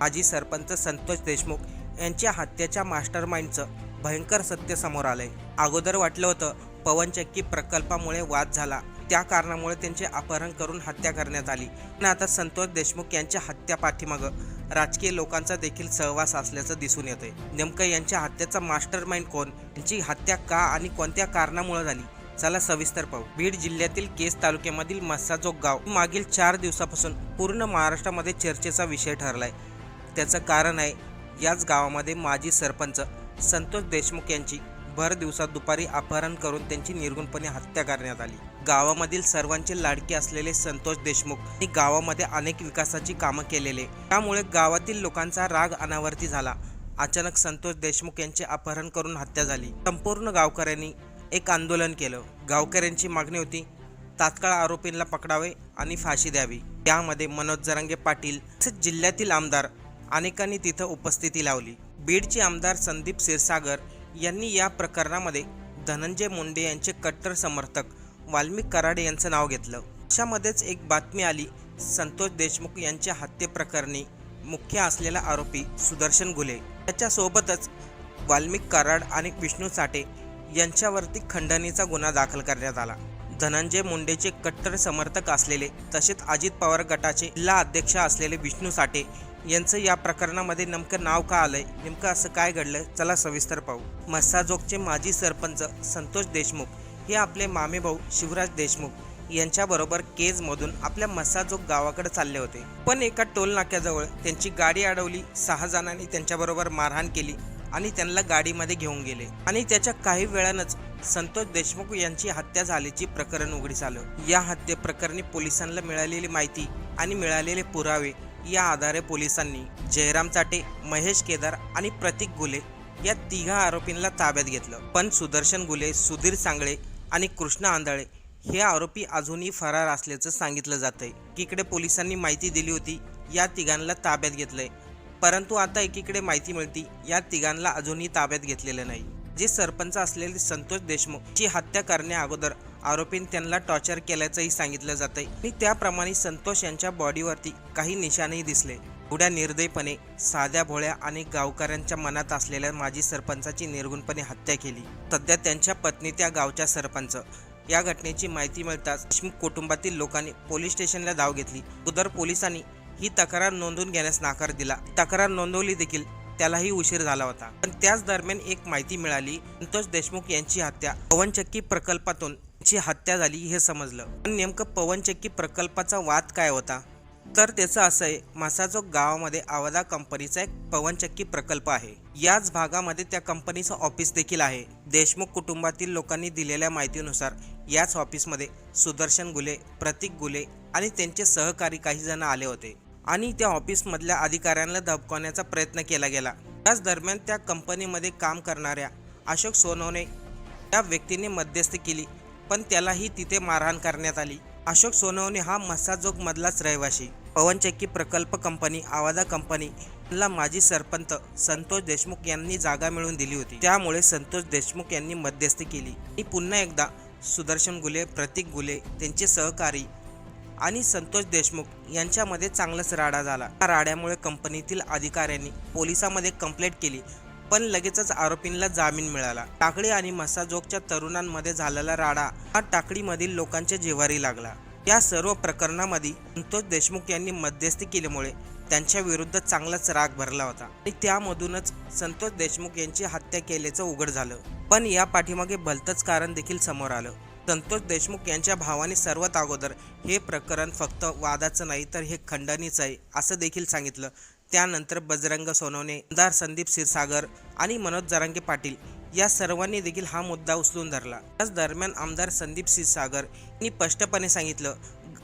माजी सरपंच संतोष देशमुख यांच्या हत्येच्या मास्टर माइंडचं भयंकर सत्य समोर आलंय. अगोदर वाटलं होतं पवनचक्की प्रकल्पामुळे वाद झाला. त्या कारणामुळे त्यांचे अपहरण करून हत्या करण्यात आली. पण आता संतोष देशमुख यांच्या हत्या पाठीमागं राजकीय लोकांचा देखील सहवास असल्याचं दिसून येतंय. नेमकं यांच्या हत्येचा मास्टर माइंड कोण? यांची हत्या का आणि कोणत्या कारणामुळे झाली? चला सविस्तर पाहू. बीड जिल्ह्यातील केस तालुक्यामधील मस्साजोग गाव मागील चार दिवसापासून पूर्ण महाराष्ट्रामध्ये चर्चेचा विषय ठरलाय. त्याचं कारण आहे याच गावामध्ये माजी सरपंच संतोष देशमुख यांची भर दिवसात दुपारी अपहरण करून त्यांची निर्गुणपणे हत्या करण्यात आली. गावामधील सर्वांचे लाडके असलेले संतोष देशमुख यांनी गावामध्ये अनेक विकासाची कामं केलेले. त्यामुळे गावातील लोकांचा राग अनावर्ती झाला. अचानक संतोष देशमुख यांचे अपहरण करून हत्या झाली. संपूर्ण गावकऱ्यांनी एक आंदोलन केलं. गावकऱ्यांची मागणी होती तात्काळ आरोपींना पकडावे आणि फाशी द्यावी. त्यामध्ये मनोज जरांगे पाटील तसेच जिल्ह्यातील आमदार अनेकांनी तिथं उपस्थिती लावली. बीडचे आमदार संदीप क्षीरसागर यांनी या प्रकरणामध्ये धनंजय मुंडे यांचे कट्टर समर्थक वाल्मिक कराडे यांचं नाव घेतलं. अशामध्येच एक बातमी आली. संतोष देशमुख यांच्या हत्येप्रकरणी मुख्य असलेला आरोपी सुदर्शन घुले. त्याच्यासोबतच वाल्मिक कराड आणि विष्णू साठे यांच्यावरती खंडणीचा गुन्हा दाखल करण्यात आला. धनंजय मुंडेचे कट्टर समर्थक असलेले तसेच अजित पवार गटाचे जिल्हा अध्यक्ष असलेले विष्णू साठे यांचं या प्रकरणामध्ये नेमकं नाव का आलंय? नेमकं असं काय घडलं? चला सविस्तर पाहू. मस्साजोगचे माजी सरपंच संतोष देशमुख हे आपले मामेभाऊ शिवराज देशमुख यांच्याबरोबर केजमधून आपल्या मस्साजोग गावाकडे चालले होते. पण एका टोल नाक्याजवळ त्यांची गाडी अडवली. सहा जणांनी त्यांच्याबरोबर मारहाण केली आणि त्यांना गाडीमध्ये घेऊन गेले. आणि त्याच्या काही वेळानंच संतोष देशमुख यांची हत्या झाल्याची प्रकरण उघडीस आलं. या हत्ये प्रकरणी पोलिसांना मिळालेली माहिती आणि मिळालेले पुरावे या आधारे पोलिसांनी जयराम चाटे महेश केदार आणि प्रतीक गुले या तिघा आरोपींना ताब्यात घेतलं. पण सुदर्शन गुले सुधीर सांगळे आणि कृष्ण आंधळे हे आरोपी अजूनही फरार असल्याचं सांगितलं जातंय. एकीकडे पोलिसांनी माहिती दिली होती या तिघांना ताब्यात घेतलंय. परंतु आता एकीकडे माहिती मिळती या तिघांना अजूनही ताब्यात घेतलेलं नाही. जे सरपंच असलेले संतोष देशमुख ची हत्या करण्या अगोदर आरोपींनी त्यांना टॉर्चर केल्याचंही सांगितलं जातंय. आणि त्याप्रमाणे संतोष यांच्या बॉडीवरती काही निशाणेही दिसले. एवढ्या निर्दयपणे साध्या भोळ्या आणि गावकऱ्यांच्या मनात असलेल्या माजी सरपंचाची निर्गुणपणे हत्या केली. सध्या त्यांच्या पत्नी त्या गावच्या सरपंच. या घटनेची माहिती मिळताच देशमुख कुटुंबातील लोकांनी पोलीस स्टेशनला धाव घेतली. उदर पोलिसांनी ही तक्रार नोंदवून घेण्यास नाकार दिला. तक्रार नोंदवली देखील त्यालाही उशीर झाला होता. पण त्याच दरम्यान एक माहिती मिळाली. संतोष देशमुख यांची हत्या पवनचक्की प्रकल्पातून ची हत्या झाली हे समजलं. पण नेमकं पवनचक्की प्रकल्पाचा वाद काय होता? तर त्याचं असं आहे मासाजोग गावामध्ये आवदा कंपनीचा एक पवनचक्की प्रकल्प आहे. याच भागामध्ये त्या कंपनीचं ऑफिस देखील आहे. देशमुख कुटुंबातील लोकांनी दिलेल्या माहितीनुसार याच ऑफिसमध्ये सुदर्शन गुले प्रतीक गुले आणि त्यांचे सहकारी काही जण आले होते. आणि त्या ऑफिसमधल्या अधिकाऱ्यांना धबकवण्याचा प्रयत्न केला गेला. त्याच दरम्यान त्या कंपनीमध्ये काम करणाऱ्या अशोक सोनवणे त्या व्यक्तीने मध्यस्थी केली. पण त्यालाही तिथे मारहाण करण्यात आली. अशोक सोनवणे हा मसाजोगमधलाच रहिवाशी. पवनचक्की प्रकल्प कंपनी आवादा कंपनी ला माजी सरपंच संतोष देशमुख यांनी जागा मिळवून दिली होती. त्यामुळे संतोष देशमुख यांनी मध्यस्थी केली. आणि पुन्हा एकदा सुदर्शन गुले प्रतीक गुले त्यांचे सहकारी आणि संतोष देशमुख यांच्यामध्ये चांगलाच राडा झाला. त्या राड्यामुळे कंपनीतील अधिकाऱ्यांनी पोलिसांमध्ये कंप्लेंट केली. पण लगेचच आरोपींना जामीन मिळाला. टाकळी आणि मसाजोगच्या तरुणांमध्ये झालेला राडा हा टाकडीमधील लोकांच्या जिवारी लागला. या सर्व प्रकरणामध्ये संतोष देशमुख यांनी मध्यस्थी केल्यामुळे त्यांच्या विरुद्ध चांगलाच राग भरला होता. आणि त्यामधूनच संतोष देशमुख यांची हत्या केल्याचं उघड झालं. पण या पाठीमागे भलतंच कारण देखील समोर आलं. संतोष देशमुख यांच्या भावाने सर्वात अगोदर हे प्रकरण फक्त वादाचं नाही तर हे खंडणीचं आहे असं देखील सांगितलं त्यानंतर बजरंग सोनवणे आमदार संदीप क्षीरसागर आणि मनोज जरांगे पाटील या सर्वांनी देखील हा मुद्दा उचलून धरला. त्याच दरम्यान आमदार संदीप क्षीरसागर यांनी स्पष्टपणे सांगितलं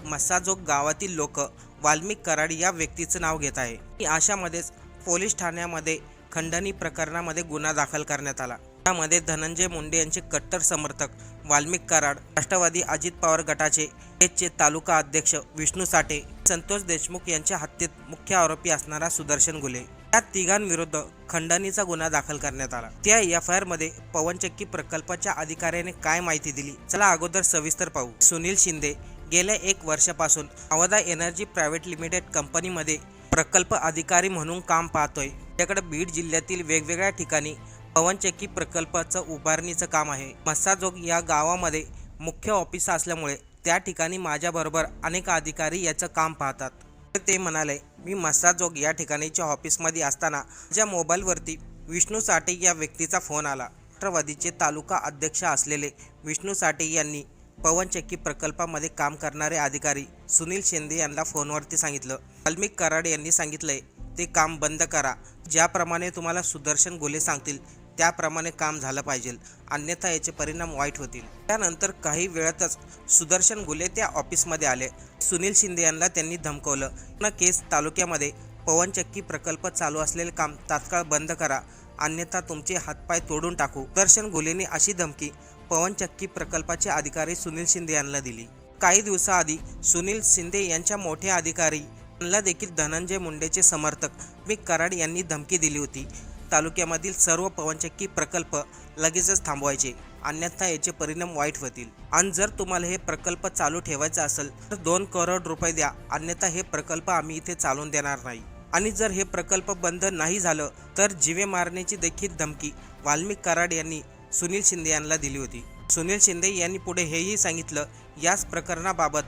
मस्साजोग गावातील लोक वाल्मिक कराड या व्यक्तीचं नाव घेत आहे. अशामध्येच पोलीस ठाण्यामध्ये खंडणी प्रकरणामध्ये गुन्हा दाखल करण्यात आला. त्यामध्ये धनंजय मुंडे यांचे कट्टर समर्थक वाल्मिक कराड राष्ट्रवादी अजित पवार गटाचे चे तालुका अध्यक्ष विष्णू साठे संतोष देशमुख यांच्या हत्येत मुख्य आरोपी असणारा सुदर्शन गुले या तिघांविरुद्ध खंडणीचा गुन्हा दाखल करण्यात आला. त्या एफ आय आरमध्ये पवनचक्की प्रकल्पाच्या अधिकाऱ्याने काय माहिती दिली? चला अगोदर सविस्तर पाहू. सुनील शिंदे गेल्या एक वर्षापासून अवधा एनर्जी प्रायव्हेट लिमिटेड कंपनीमध्ये प्रकल्प अधिकारी म्हणून काम पाहतोय. त्याकडे बीड जिल्ह्यातील वेगवेगळ्या ठिकाणी पवनचक्की प्रकल्पाचं उभारणीचं काम आहे. मस्साजोग या गावामध्ये मुख्य ऑफिस असल्यामुळे त्या ठिकाणी माझ्याबरोबर अनेक अधिकारी याचं काम पाहतात. तर ते म्हणाले मी मस्साजोग या ठिकाणीच्या ऑफिसमध्ये असताना माझ्या मोबाईलवरती विष्णू साठे या व्यक्तीचा फोन आला. राष्ट्रवादीचे तालुका अध्यक्ष असलेले विष्णू साठे यांनी पवनचक्की प्रकल्पामध्ये काम करणारे अधिकारी सुनील शिंदे यांना फोनवरती सांगितलं. वाल्मिक कराड यांनी सांगितलंय ते काम बंद करा. ज्याप्रमाणे तुम्हाला सुदर्शन गोले सांगतील त्याप्रमाणे काम झालं पाहिजे. अन्यथा याचे परिणाम वाईट होतील. त्यानंतर काही वेळातच सुदर्शन गुले त्या ऑफिसमध्ये आले. सुनील शिंदे यांना त्यांनी धमकवलं. न केस तालुक्यामध्ये पवनचक्की प्रकल्प चालू असलेले काम तात्काळ बंद करा. अन्यथा तुमचे हातपाय तोडून टाकू. दर्शन गुलेने अशी धमकी पवनचक्की प्रकल्पाचे अधिकारी सुनील शिंदे यांना दिली. काही दिवसाआधी सुनील शिंदे यांच्या मोठे अधिकारी यांना देखील धनंजय मुंडेचे समर्थक मी कराड यांनी धमकी दिली होती. तालुक्यामधील सर्व पवनचक्की प्रकल्प लगेचच थांबवायचे. अन्यथा याचे परिणाम वाईट होतील. आणि जर तुम्हाला हे प्रकल्प चालू ठेवायचा असेल तर दोन करोड रुपये द्या. अन्यथा हे प्रकल्प आम्ही इथे चालून देणार नाही. आणि जर हे प्रकल्प बंद नाही झालं तर जीवे मारण्याची देखील धमकी वाल्मिक कराड यांनी सुनील शिंदे यांना दिली होती. सुनील शिंदे यांनी पुढे हेही सांगितलं याच प्रकरणाबाबत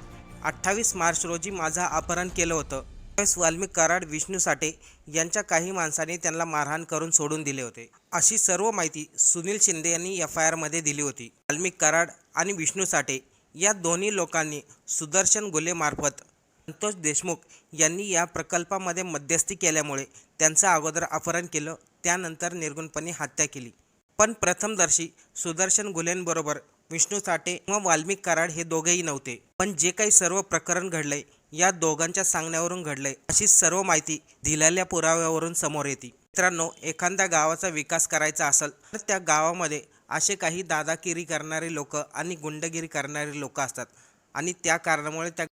अठ्ठावीस मार्च रोजी माझं अपहरण केलं होतं. त्यावेळेस वाल्मिक कराड विष्णू साठे यांच्या काही माणसांनी त्यांना मारहाण करून सोडून दिले होते. अशी सर्व माहिती सुनील शिंदे यांनी एफ आय आरमध्ये दिली होती. वाल्मिक कराड आणि विष्णू साठे या दोन्ही लोकांनी सुदर्शन गुलेमार्फत संतोष देशमुख यांनी या प्रकल्पामध्ये मध्यस्थी केल्यामुळे त्यांचं अगोदर अपहरण केलं त्यानंतर निर्गुणपणे हत्या केली. पण प्रथमदर्शी सुदर्शन गुलेंबरोबर विष्णू साठे व वाल्मिक कराड हे दोघेही नव्हते. पण जे काही सर्व प्रकरण घडलंय या दोघांच्या सांगण्यावरून घडलंय अशी सर्व माहिती दिलेल्या पुराव्यावरून समोर येते. मित्रांनो एखाद्या गावाचा विकास करायचा असेल तर त्या गावामध्ये असे काही दादागिरी करणारे लोक आणि गुंडगिरी करणारे लोक असतात. आणि त्या कारणामुळे त्या